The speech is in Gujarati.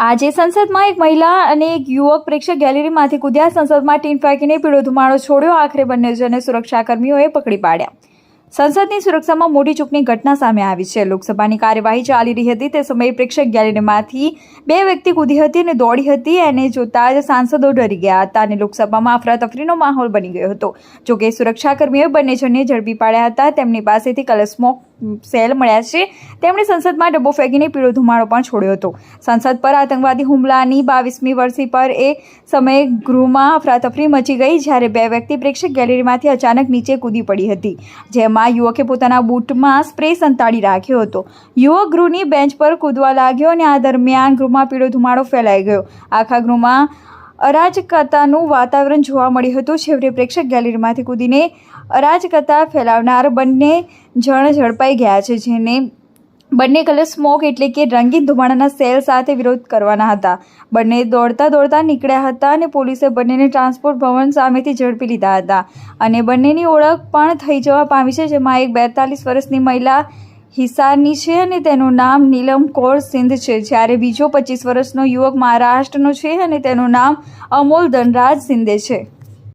આજે સંસદમાં એક મહિલા અને એક યુવક પ્રેક્ષક ગેલેરીમાંથી કૂદ્યા. સંસદમાં ટીન ફેંકીને પીળો ધુમાડો છોડ્યો. આખરે બંને જણને સુરક્ષાકર્મીઓએ પકડી પાડ્યા. સંસદની સુરક્ષામાં મોટી ચૂકની ઘટના સામે આવી છે. લોકસભાની કાર્યવાહી ચાલી રહી હતી. તે સમયે પ્રેક્ષક ગેલેરીમાંથી બે વ્યક્તિ કૂદી હતી અને દોડી હતી. એને જોતા જ સાંસદો ડરી ગયા હતા અને લોકસભામાં અફરાતફરીનો માહોલ બની ગયો હતો. જોકે સુરક્ષાકર્મીઓએ બંને જણને ઝડપી પાડ્યા હતા. તેમની પાસેથી કલર સ્મોક સેલ મળ્યા છે. તેમણે સંસદમાં ડબ્બો ફેંકીને પીળો ધુમાડો પણ છોડ્યો હતો. સંસદ પર આતંકવાદી હુમલાની બાવીસમી વર્ષી પર એ સમયે ગૃહમાં અફરાતફરી મચી ગઈ જ્યારે બે વ્યક્તિ પ્રેક્ષક ગેલેરીમાંથી અચાનક નીચે કૂદી પડી હતી. જેમાં યુવકે પોતાના બૂટમાં સ્પ્રે સંતાડી રાખ્યો હતો. યુવક ગૃહની બેન્ચ પર કૂદવા લાગ્યો અને આ દરમિયાન ગૃહમાં પીળો ધુમાડો ફેલાઈ ગયો. આખા ગૃહમાં અરાજકતાનું વાતાવરણ જોવા મળ્યું હતું. છેવટે પ્રેક્ષક ગેલેરીમાંથી કૂદીને અરાજકતા ફેલાવનાર બંને જણ ઝડપાઈ ગયા છે, જેને બંને કલર સ્મોક એટલે કે રંગીન ધુમાડાના સેલ સાથે વિરોધ કરવાના હતા. બંને દોડતા દોડતા નીકળ્યા હતા અને પોલીસે બંનેને ટ્રાન્સપોર્ટ ભવન સામેથી ઝડપી લીધા હતા. અને બંનેની ઓળખ પણ થઈ જવા પામી છે, જેમાં એક બેતાલીસ વર્ષની મહિલા હિસારની છે અને તેનું નામ નીલમ કૌર સિંધ છે. જ્યારે બીજો પચીસ વર્ષનો યુવક મહારાષ્ટ્રનો છે અને તેનું નામ અમોલ ધનરાજ સિંધે છે.